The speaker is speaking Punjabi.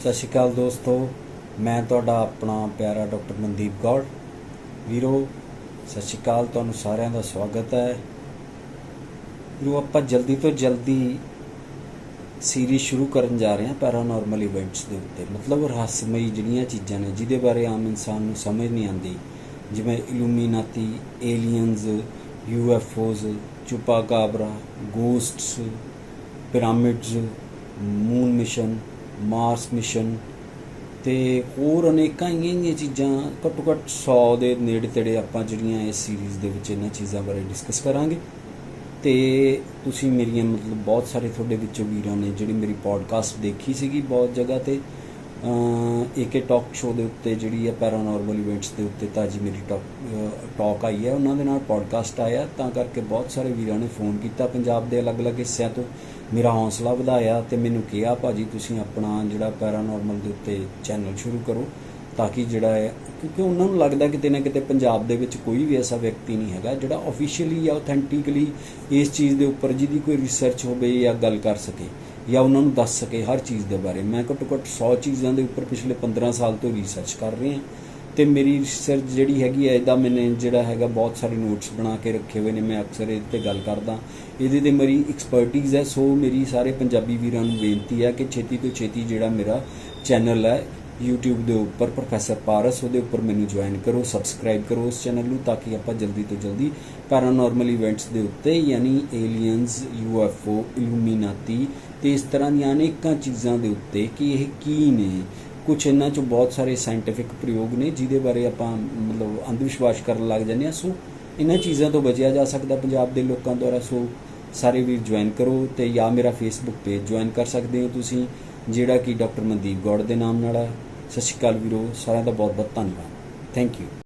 ਸਤਿ ਸ਼੍ਰੀ ਅਕਾਲ ਦੋਸਤੋ, ਮੈਂ ਤੁਹਾਡਾ ਆਪਣਾ ਪਿਆਰਾ ਡਾਕਟਰ ਮਨਦੀਪ ਗੌੜ ਵੀਰੋ, ਸਤਿ ਸ਼੍ਰੀ ਅਕਾਲ, ਤੁਹਾਨੂੰ ਸਾਰਿਆਂ ਦਾ ਸਵਾਗਤ ਹੈ। ਵੀਰੋ, ਆਪਾਂ ਜਲਦੀ ਤੋਂ ਜਲਦੀ ਸੀਰੀਜ਼ ਸ਼ੁਰੂ ਕਰਨ ਜਾ ਰਹੇ ਹਾਂ ਪੈਰਾਨੋਰਮਲ ਇਵੈਂਟਸ ਦੇ ਉੱਤੇ। ਮਤਲਬ ਰਹੱਸਮਈ ਜਿਹੜੀਆਂ ਚੀਜ਼ਾਂ ਨੇ, ਜਿਹਦੇ ਬਾਰੇ ਆਮ ਇਨਸਾਨ ਨੂੰ ਸਮਝ ਨਹੀਂ ਆਉਂਦੀ। ਜਿਵੇਂ Illuminati aliens UFOs chupacabra ghosts pyramids moon mission Mars mission ਤੇ ਹੋਰ ਅਨੇਕਾਂ ਹੀ ਚੀਜ਼ਾਂ ਘੱਟੋ ਘੱਟ 100 ਦੇ ਨੇੜੇ ਤੇੜੇ ਆਪਾਂ ਜਿਹੜੀਆਂ ਇਸ ਸੀਰੀਜ਼ ਦੇ ਵਿੱਚ ਇਹਨਾਂ ਚੀਜ਼ਾਂ ਬਾਰੇ ਡਿਸਕਸ ਕਰਾਂਗੇ। ਤੇ ਤੁਸੀਂ ਮੇਰੀਆਂ ਮਤਲਬ ਬਹੁਤ ਸਾਰੇ ਤੁਹਾਡੇ ਵਿੱਚੋਂ ਵੀਰਾਂ ਨੇ ਜਿਹੜੀ ਮੇਰੀ ਪੋਡਕਾਸਟ ਦੇਖੀ ਸੀਗੀ ਬਹੁਤ ਜਗ੍ਹਾ ਤੇ। ਏਕੇ ਟਾਕ ਸ਼ੋਅ ਦੇ ਉੱਤੇ ਜਿਹੜੀ ਹੈ ਪੈਰਾਨੋਰਮਲ ਇਵੈਂਟਸ ਦੇ ਉੱਤੇ ਤਾਂ ਜੀ ਮੇਰੀ ਟਾਕ ਆਈ ਹੈ। ਉਹਨਾਂ ਦੇ ਨਾਲ ਪੋਡਕਾਸਟ ਆਇਆ। ਤਾਂ ਕਰਕੇ ਬਹੁਤ ਸਾਰੇ ਵੀਰਾਂ ਨੇ ਫੋਨ ਕੀਤਾ। ਪੰਜਾਬ ਦੇ ਅਲੱਗ-ਅਲੱਗ ਹਿੱਸਿਆਂ ਤੋਂ ਮੇਰਾ ਹੌਸਲਾ ਵਧਾਇਆ ਤੇ ਮੈਨੂੰ ਕਿਹਾ, ਭਾਜੀ, ਤੁਸੀਂ ਆਪਣਾ ਜਿਹੜਾ ਪੈਰਾਨੋਰਮਲ ਦੇ ਉੱਤੇ ਚੈਨਲ ਸ਼ੁਰੂ ਕਰੋ ਤਾਂ ਕਿ ਜਿਹੜਾ ਹੈ, ਕਿਉਂਕਿ ਉਹਨਾਂ ਨੂੰ ਲੱਗਦਾ ਕਿਤੇ ਨਾ ਕਿਤੇ ਪੰਜਾਬ ਦੇ ਵਿੱਚ ਕੋਈ ਵੀ ਐਸਾ ਵਿਅਕਤੀ ਨਹੀਂ ਹੈਗਾ ਜਿਹੜਾ ਆਫੀਸ਼ੀਅਲੀ ਜਾਂ ਆਥੈਂਟਿਕਲੀ ਇਸ ਚੀਜ਼ ਦੇ ਉੱਪਰ ਜਿਹਦੀ ਕੋਈ ਰਿਸਰਚ ਹੋਵੇ ਜਾਂ ਗੱਲ ਕਰ ਸਕੇ। ਜਾਂ ਉਹਨਾਂ ਨੂੰ ਦੱਸ ਸਕੇ ਹਰ ਚੀਜ਼ ਦੇ ਬਾਰੇ। ਮੈਂ ਘੱਟੋ ਘੱਟ 100 ਚੀਜ਼ਾਂ ਦੇ ਉੱਪਰ ਪਿਛਲੇ 15 ਸਾਲ ਤੋਂ ਰਿਸਰਚ ਕਰ ਰਿਹਾ ਤੇ ਮੇਰੀ ਰਿਸਰਚ ਜਿਹੜੀ ਹੈਗੀ ਹੈ, ਇਹਦਾ ਮੈਨੇ ਜਿਹੜਾ ਹੈਗਾ ਬਹੁਤ ਸਾਰੇ ਨੋਟਸ ਬਣਾ ਕੇ ਰੱਖੇ ਹੋਏ ਨੇ। ਮੈਂ ਅਕਸਰ ਇਹਦੇ ਤੇ ਗੱਲ ਕਰਦਾ। ਇਹਦੇ ਤੇ ਮੇਰੀ ਐਕਸਪਰਟਿਜ਼ ਹੈ। ਸੋ ਮੇਰੀ ਸਾਰੇ ਪੰਜਾਬੀ ਵੀਰਾਂ ਨੂੰ ਬੇਨਤੀ ਹੈ ਕਿ ਛੇਤੀ ਤੋਂ ਛੇਤੀ ਜਿਹੜਾ ਮੇਰਾ ਚੈਨਲ ਹੈ YouTube ਦੇ ਉੱਪਰ ਪ੍ਰੋਫੈਸਰ ਪਾਰਸ ਉਹਦੇ ਉੱਪਰ ਮੈਨੂੰ ਜੁਆਇਨ ਕਰੋ ਸਬਸਕ੍ਰਾਈਬ ਕਰੋ ਉਸ ਚੈਨਲ ਨੂੰ ਤਾਂ ਕਿ ਆਪਾਂ ਜਲਦੀ ਤੋਂ ਜਲਦੀ ਪੈਰਾਨੋਰਮਲ ਇਵੈਂਟਸ ਦੇ ਉੱਤੇ ਯਾਨੀ ਏਲੀਅਨਸ UFO ਇਲੂਮੀਨਾਤੀ ਤੇ ਇਸ ਤਰ੍ਹਾਂ ਦੀਆਂ ਅਨੇਕਾਂ ਚੀਜ਼ਾਂ ਦੇ ਉੱਤੇ ਕਿ ਇਹ ਕੀ ਨੇ। ਕੁਝ ਇਹਨਾਂ ਚੋਂ ਬਹੁਤ ਸਾਰੇ ਸਾਇੰਟਿਫਿਕ ਪ੍ਰਯੋਗ ਨੇ ਜਿਹਦੇ ਬਾਰੇ ਆਪਾਂ ਮਤਲਬ ਅੰਧ ਵਿਸ਼ਵਾਸ ਕਰਨ ਲੱਗ ਜਾਂਦੇ ਆ ਸੋ ਇਹਨਾਂ ਚੀਜ਼ਾਂ ਤੋਂ ਬਚਿਆ ਜਾ ਸਕਦਾ ਪੰਜਾਬ ਦੇ ਲੋਕਾਂ ਦੁਆਰਾ। ਸੋ ਸਾਰੇ ਵੀਰ ਜੁਆਇਨ ਕਰੋ ਤੇ ਜਾਂ ਮੇਰਾ ਫੇਸਬੁੱਕ ਪੇਜ ਜੁਆਇਨ ਕਰ ਸਕਦੇ ਹੋ ਤੁਸੀਂ, ਜਿਹੜਾ ਕਿ ਡਾਕਟਰ ਮਨਦੀਪ ਗੌੜ ਦੇ ਨਾਮ ਨਾਲ ਹੈ। ਸਤਿ ਸ਼੍ਰੀ ਅਕਾਲ ਵੀਰੋ ਸਾਰਿਆਂ ਦਾ ਬਹੁਤ ਬਹੁਤ ਧੰਨਵਾਦ। Thank you